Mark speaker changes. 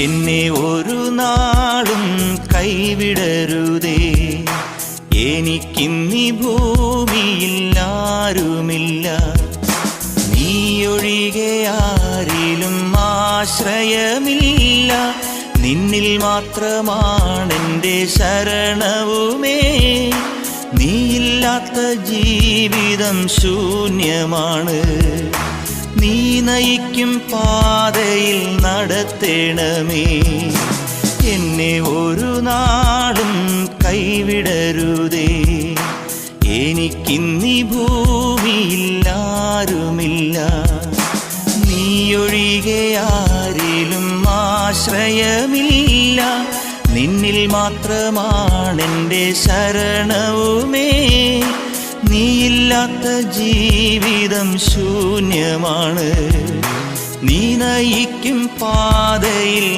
Speaker 1: എന്നെ ഒരു നാളും കൈവിടരുതേ. എനിക്കിന്നി ഭൂമിയില്ലാരുമില്ല. നീയൊഴികെ ആരിലും ആശ്രയമില്ല. നിന്നിൽ മാത്രമാണ് എന്റെ ശരണവുമേ. നീയില്ലാത്ത ജീവിതം ശൂന്യമാണ്. നീ നയിക്കും പാതയിൽ നടത്തേണമേ എന്നെ ഒരു നാളും കൈവിടരുതേ. എനിക്കിന്നി ഭൂമിയില്ലാരുമില്ല. നീയൊഴികെ ആരിലും ആശ്രയമില്ല. നിന്നിൽ മാത്രമാണെന്റെ ശരണവുമേ. നീയില്ലാത്ത ജീവിതം ശൂന്യമാണ്. നീ നയിക്കും പാതയിൽ